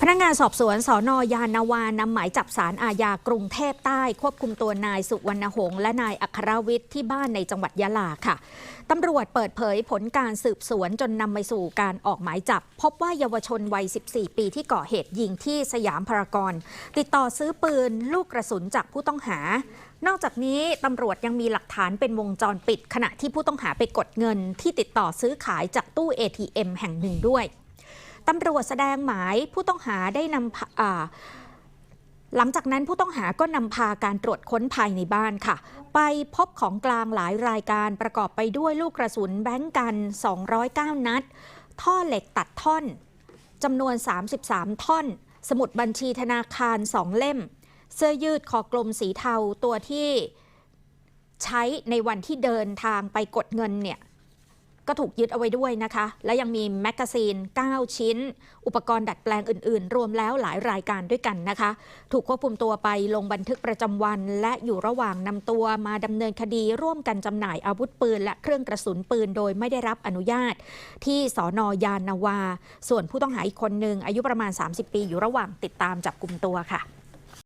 พนักงานสอบสวนสอนอยานาวานำหมายจับสารอาญากรุงเทพใต้ควบคุมตัวนายสุวรรณหงษ์และนายอัครวิทย์ที่บ้านในจังหวัดยะลาค่ะตำรวจเปิดเผยผลการสืบสวนจนนำไปสู่การออกหมายจับ พบว่าเยาวชนวัย 14 ปีที่ก่อเหตุยิงที่สยามพารากอนติดต่อซื้อปืนลูกกระสุนจากผู้ต้องหา นอกจากนี้ตำรวจยังมีหลักฐานเป็นวงจรปิด ขณะที่ผู้ต้องหาไปกดเงินที่ติดต่อซื้อขายจากตู้ ATM แห่งหนึ่งด้วย ตำรวจแสดงหมายผู้ต้องหาได้นำหลังจากนั้นผู้ต้องหาก็นำพาการตรวจค้นภายในบ้านค่ะ ไปพบของกลางหลายรายการประกอบไปด้วยลูกกระสุนแบงก์กัน 209 นัด ท่อเหล็กตัดท่อนจำนวน 33 ท่อน สมุดบัญชีธนาคาร 2 เล่ม เสื้อยืดคอกลมสีเทาตัวที่ใช้ในวันที่เดินทางไปกดเงินเนี่ย ก็ถูกยึดเอาไว้ด้วยนะคะ และยังมีแมกกาซีน 9 ชิ้น อุปกรณ์ดัดแปลงอื่น ๆ รวมแล้วหลายรายการด้วยกันนะคะ ถูกควบคุมตัวไปลงบันทึกประจำวัน และอยู่ระหว่างนำตัวมาดำเนินคดีร่วมกันจำหน่ายอาวุธปืน และเครื่องกระสุนปืนโดยไม่ได้รับอนุญาต ที่สอนอยานนาวา ส่วนผู้ต้องหาอีกคนหนึ่งอายุประมาณ 30 ปีอยู่ระหว่างติดตามจับกลุ่มตัวค่ะ